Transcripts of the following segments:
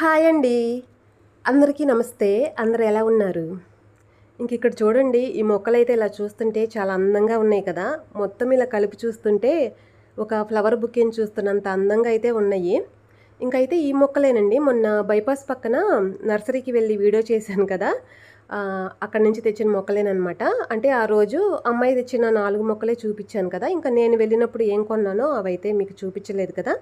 Hi అండి. అందరికీ నమస్తే. అందరు ఎలా ఉన్నారు? ఇంక ఇక్కడ చూడండి ఈ మొక్కలైతే ఇలా చూస్తుంటే చాలా అందంగా ఉన్నాయి కదా. మొత్తం ఇలా కలిపి చూస్తుంటే ఒక ఫ్లవర్ బుకేని చూస్తున్నంత అందంగా అయితే ఉన్నాయి. ఇంకైతే ఈ మొక్కలేనండి. మొన్న బైపాస్ పక్కన నర్సరీకి వెళ్ళి వీడియో చేశాను కదా. అక్కడి నుంచి తెచ్చిన మొక్కలేనమాట అంటే ఆ రోజు అమ్మాయి తెచ్చిన నాలుగు మొక్కలే చూపించాను కదా. ఇంకా నేను వెళ్ళినప్పుడు ఏం కొన్నానో అవైతే మీకు చూపించలేదు కదా.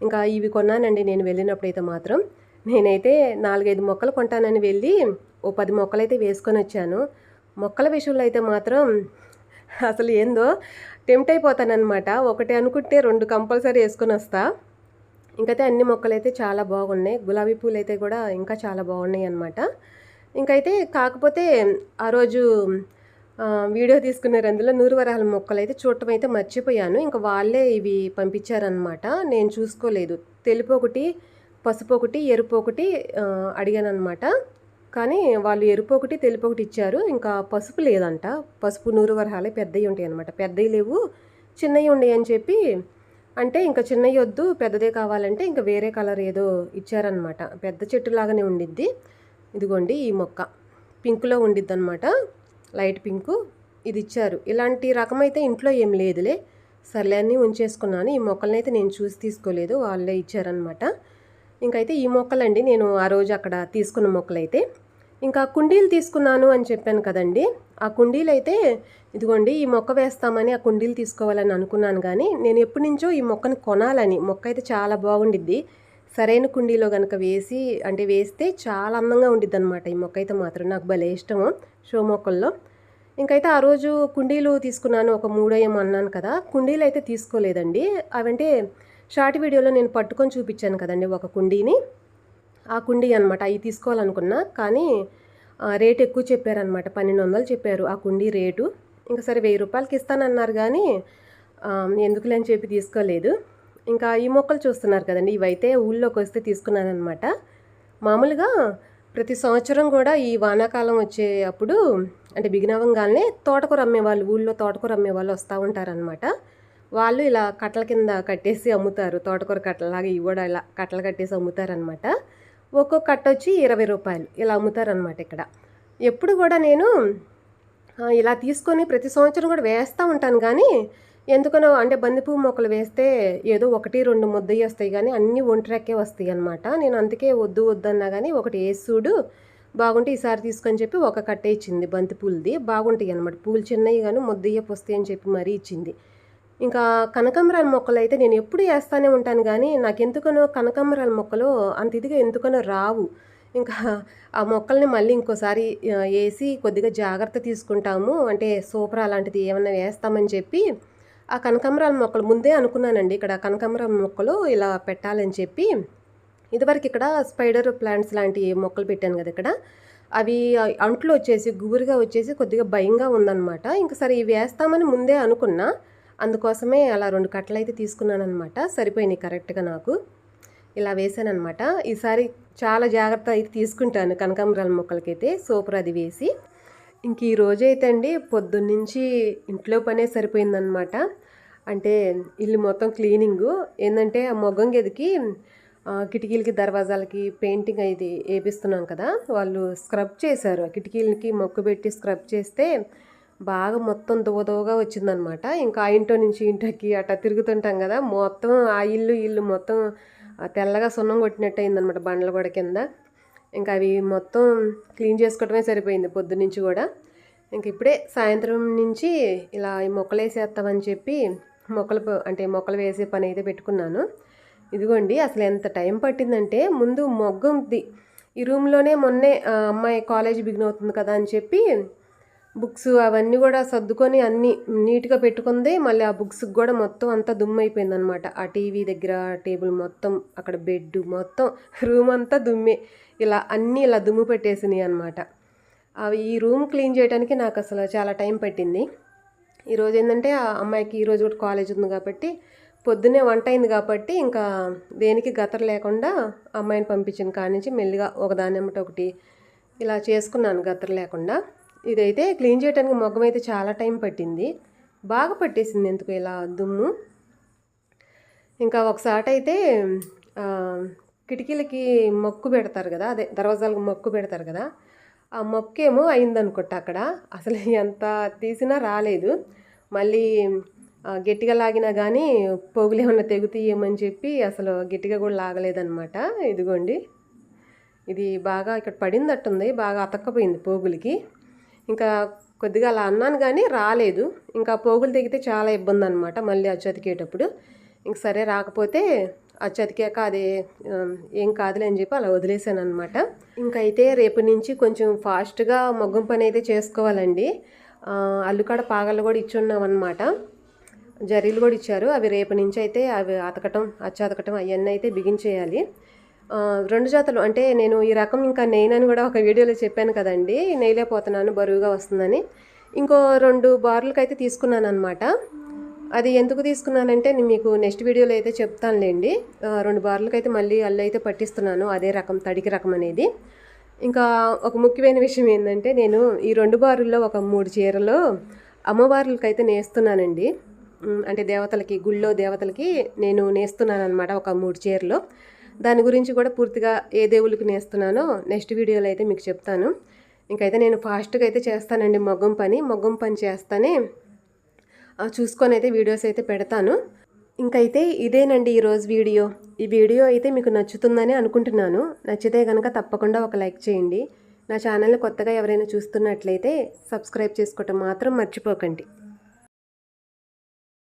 ఇంకా ఇవి కొన్నానండి నేను వెళ్ళినప్పుడు అయితే మాత్రం. నేనైతే నాలుగైదు మొక్కలు కొంటానని వెళ్ళి ఓ పది మొక్కలు అయితే వేసుకొని వచ్చాను. మొక్కల విషయంలో అయితే మాత్రం అసలు ఏందో టెంప్ట్ అయిపోతానమాట ఒకటి అనుకుంటే రెండు కంపల్సరీ వేసుకొని వస్తా. ఇంకైతే అన్ని మొక్కలు అయితే చాలా బాగున్నాయి. గులాబీ పూలు అయితే కూడా ఇంకా చాలా బాగున్నాయి అనమాట ఇంకైతే కాకపోతే ఆ రోజు వీడియో తీసుకున్నారు అందులో నూరువరాల మొక్కలు అయితే చూడటం అయితే మర్చిపోయాను. ఇంకా వాళ్ళే ఇవి పంపించారనమాట నేను చూసుకోలేదు. తెలుపు ఒకటి పసుపు ఒకటి ఎరుపు ఒకటి అడిగాను అనమాట కానీ వాళ్ళు ఎరుపు ఒకటి తెలుపు ఒకటి ఇచ్చారు. ఇంకా పసుపు లేదంట. పసుపు నూరు వరహాలే పెద్దవి ఉంటాయి అనమాట పెద్దవి లేవు చిన్నవి ఉన్నాయి అని చెప్పి అంటే ఇంకా చిన్నవి వద్దు పెద్దదే కావాలంటే ఇంకా వేరే కలర్ ఏదో ఇచ్చారనమాట పెద్ద చెట్టు లాగానే ఉండిద్ది. ఇదిగోండి ఈ మొక్క. పింక్లో ఉండిద్ది అనమాట లైట్ పింకు ఇది ఇచ్చారు. ఇలాంటి రకం అయితే ఇంట్లో ఏం లేదులే. సర్లే అన్నీ ఉంచేసుకున్నాను. ఈ మొక్కల్ని అయితే నేను చూసి తీసుకోలేదు. వాళ్ళే ఇచ్చారనమాట ఇంకైతే ఈ మొక్కలండి. నేను ఆ రోజు అక్కడ తీసుకున్న మొక్కలైతే. ఇంకా కుండీలు తీసుకున్నాను అని చెప్పాను కదండి. ఆ కుండీలు అయితే ఇదిగోండి ఈ మొక్క వేస్తామని ఆ కుండీలు తీసుకోవాలని అనుకున్నాను కానీ నేను ఎప్పటి నుంచో ఈ మొక్కని కొనాలని మొక్క అయితే చాలా బాగుండిద్ది. సరైన కుండీలో కనుక వేసి అంటే వేస్తే చాలా అందంగా ఉండిద్ది అనమాట ఈ మొక్క అయితే మాత్రం. నాకు భలే ఇష్టము షో మొక్కల్లో ఇంకైతే ఆ రోజు కుండీలు తీసుకున్నాను ఒక మూడో ఏమో అన్నాను కదా. కుండీలు అయితే తీసుకోలేదండి. అవంటే షార్ట్ వీడియోలో నేను పట్టుకొని చూపించాను కదండి ఒక కుండీని. ఆ కుండీ అనమాట అవి తీసుకోవాలనుకున్నా కానీ రేట్ ఎక్కువ చెప్పారనమాట పన్నెండు వందలు చెప్పారు ఆ కుండీ రేటు. ఇంకా సరే వెయ్యి రూపాయలకి ఇస్తానన్నారు కానీ ఎందుకులే అని చెప్పి తీసుకోలేదు. ఇంకా ఈ మొక్కలు చూస్తున్నారు కదండి ఇవైతే ఊళ్ళోకి వస్తే తీసుకున్నానమాట మామూలుగా ప్రతి సంవత్సరం కూడా ఈ వానాకాలం వచ్చే అప్పుడు అంటే బిగినవంగానే తోటకూర అమ్మేవాళ్ళు ఊళ్ళో తోటకూర అమ్మేవాళ్ళు వస్తూ ఉంటారనమాట వాళ్ళు ఇలా కట్టల కింద కట్టేసి అమ్ముతారు. తోటకూర కట్టలాగా ఇవి కూడా ఇలా కట్టలు కట్టేసి అమ్ముతారనమాట ఒక్కొక్క కట్ట వచ్చి ఇరవై రూపాయలు ఇలా అమ్ముతారనమాట ఇక్కడ. ఎప్పుడు కూడా నేను ఇలా తీసుకొని ప్రతి సంవత్సరం కూడా వేస్తూ ఉంటాను కానీ ఎందుకనో అంటే బంతిపువ్వు మొక్కలు వేస్తే ఏదో ఒకటి రెండు ముద్దయి వస్తాయి కానీ అన్నీ ఒంటరికే వస్తాయి అనమాట నేను అందుకే వద్దు వద్దన్నా కానీ ఒకటి వేసుడు బాగుంటే ఈసారి తీసుకొని చెప్పి ఒక కట్టే ఇచ్చింది బంతి పూలది బాగుంటాయి అనమాట పూలు చిన్నవి కానీ ముద్దయ్యపు వస్తాయి అని చెప్పి మరీ ఇచ్చింది. ఇంకా కనకాంబరాల మొక్కలు అయితే నేను ఎప్పుడు వేస్తానే ఉంటాను కానీ నాకు ఎందుకనో కనకాంబరాల మొక్కలు అంత ఇదిగా ఎందుకనో రావు. ఇంకా ఆ మొక్కల్ని మళ్ళీ ఇంకోసారి వేసి కొద్దిగా జాగ్రత్త తీసుకుంటాము. అంటే సూపర్ అలాంటిది ఏమన్నా వేస్తామని చెప్పి ఆ కనకాంబరాల మొక్కలు ముందే అనుకున్నానండి. ఇక్కడ కనకాంబరాల మొక్కలు ఇలా పెట్టాలని చెప్పి. ఇదివరకు ఇక్కడ స్పైడర్ ప్లాంట్స్ లాంటి మొక్కలు పెట్టాను కదా ఇక్కడ. అవి అంట్లు వచ్చేసి గుబురుగా వచ్చేసి కొద్దిగా భయంగా ఉందన్నమాట. ఇంకా సరే ఇవి వేస్తామని ముందే అనుకున్నా. అందుకోసమే అలా రెండు కట్టలు అయితే తీసుకున్నాను అనమాట సరిపోయినాయి కరెక్ట్గా నాకు. ఇలా వేసానమాట ఈసారి చాలా జాగ్రత్త అయితే తీసుకుంటాను కనకాంబరాల మొక్కలకైతే. సూపర్ అది వేసి. ఇంక ఈ రోజైతే అండి పొద్దున్నుంచి ఇంట్లో పనే సరిపోయిందనమాట అంటే ఇల్లు మొత్తం క్లీనింగు. ఏంటంటే ఆ మొగ్గం గదికి కిటికీలకి దర్వాజాలకి పెయింటింగ్ అయితే వేపిస్తున్నాం కదా. వాళ్ళు స్క్రబ్ చేశారు. కిటికీలకి మొక్కు పెట్టి స్క్రబ్ చేస్తే బాగా మొత్తం దువదువగా వచ్చిందనమాట. ఇంకా ఆ ఇంట్లో నుంచి ఇంటికి అట్లా తిరుగుతుంటాం కదా మొత్తం ఆ ఇల్లు ఇల్లు మొత్తం తెల్లగా సున్నం కొట్టినట్టు అయిందనమాట బండ్ల కూడా కింద. ఇంకా అవి మొత్తం క్లీన్ చేసుకోవడమే సరిపోయింది పొద్దున్నుంచి కూడా. ఇంక ఇప్పుడే సాయంత్రం నుంచి ఇలా ఈ మొక్కలు వేసేస్తామని చెప్పి మొక్కలు అంటే మొక్కలు వేసే పని అయితే పెట్టుకున్నాను. ఇదిగోండి అసలు ఎంత టైం పట్టిందంటే ముందు మొగ్గ ఉంది ఈ రూమ్లోనే మొన్నే ఆ, అమ్మాయి కాలేజ్ బిగిన్ అవుతుంది కదా అని చెప్పి బుక్స్ అవన్నీ కూడా సర్దుకొని అన్నీ నీట్గా పెట్టుకుంది. మళ్ళీ ఆ బుక్స్కి కూడా మొత్తం అంతా దుమ్ము అయిపోయింది అనమాట ఆ టీవీ దగ్గర టేబుల్ మొత్తం అక్కడ బెడ్ మొత్తం రూమ్ అంతా దుమ్మే. ఇలా అన్నీ ఇలా దుమ్ము పెట్టేసినాయి అనమాట అవి ఈ రూమ్ క్లీన్ చేయడానికి నాకు అసలు చాలా టైం పట్టింది. ఈరోజు ఏంటంటే ఆ అమ్మాయికి ఈరోజు కూడా కాలేజ్ ఉంది కాబట్టి పొద్దున్నే వంట అయింది కాబట్టి ఇంకా దేనికి గతర లేకుండా అమ్మాయిని పంపించిన. కాడి నుంచి మెల్లిగా ఒకదాని ఎమ్మట ఒకటి ఇలా చేసుకున్నాను గతర లేకుండా. ఇదైతే క్లీన్ చేయడానికి మొగ్గం అయితే చాలా టైం పట్టింది. బాగా పట్టేసింది ఎందుకు ఇలా దుమ్ము? ఇంకా ఒకసారి అయితే కిటికీలకి మొక్కు పెడతారు కదా అదే దర్వాజాలకు మొక్కు పెడతారు కదా ఆ మొక్కేమో అయిందనుకుంటా అక్కడ. అసలు ఎంత తీసినా రాలేదు. మళ్ళీ గట్టిగా లాగినా కానీ పోగులు ఏమన్నా తెగుతీయమని చెప్పి అసలు గట్టిగా కూడా లాగలేదన్నమాట. ఇదిగోండి. ఇది బాగా ఇక్కడ పడిందట్టుంది బాగా అతక్కపోయింది పోగులకి. ఇంకా కొద్దిగా అలా అన్నాను కానీ రాలేదు. ఇంకా పోగులు తెగితే చాలా ఇబ్బంది అనమాట మళ్ళీ అచ్చతికేటప్పుడు. ఇంక సరే రాకపోతే అచ్చతికాక అదే అది ఏం కాదులే అని చెప్పి అలా వదిలేసాను అనమాట ఇంకైతే రేపు నుంచి కొంచెం ఫాస్ట్గా మగ్గం పని అయితే చేసుకోవాలండి అల్లుకాడ పాగలు కూడా ఇచ్చున్నాం అనమాట జరీలు కూడా ఇచ్చారు. అవి రేపు నుంచి అయితే అవి అతకటం అచ్చతకటం అవన్నీ అయితే బిగించేయాలి. రెండు జాతలు. అంటే నేను ఈ రకం ఇంకా నేనని కూడా ఒక వీడియోలో చెప్పాను కదండి. నెయ్యలేకపోతున్నాను బరువుగా వస్తుందని. ఇంకో రెండు బార్లకి అయితే తీసుకున్నాను అనమాట అది ఎందుకు తీసుకున్నానంటే నేను మీకు నెక్స్ట్ వీడియోలో అయితే చెప్తానులేండి. రెండు బార్లకి అయితే మళ్ళీ అల్లు అయితే పట్టిస్తున్నాను అదే రకం తడికి రకం అనేది. ఇంకా ఒక ముఖ్యమైన విషయం ఏంటంటే నేను ఈ రెండు బారుల్లో ఒక మూడు చీరలు అమ్మవార్లకి అయితే నేస్తున్నానండి. అంటే దేవతలకి గుళ్ళో దేవతలకి నేను నేస్తున్నాను అనమాట ఒక మూడు చీరలు. దాని గురించి కూడా పూర్తిగా ఏ దేవుళ్ళకి నేస్తున్నానో నెక్స్ట్ వీడియోలో అయితే మీకు చెప్తాను. ఇంకైతే నేను ఫాస్ట్గా అయితే చేస్తానండి మగ్గం పని. మగ్గం పని చేస్తానే చూసుకొని అయితే వీడియోస్ అయితే పెడతాను. ఇంకైతే ఇదేనండి ఈరోజు వీడియో. ఈ వీడియో అయితే మీకు నచ్చుతుందని అనుకుంటున్నాను. నచ్చితే కనుక తప్పకుండా ఒక లైక్ చేయండి. నా ఛానల్ని కొత్తగా ఎవరైనా చూస్తున్నట్లయితే సబ్స్క్రైబ్ చేసుకోవటం మాత్రం మర్చిపోకండి.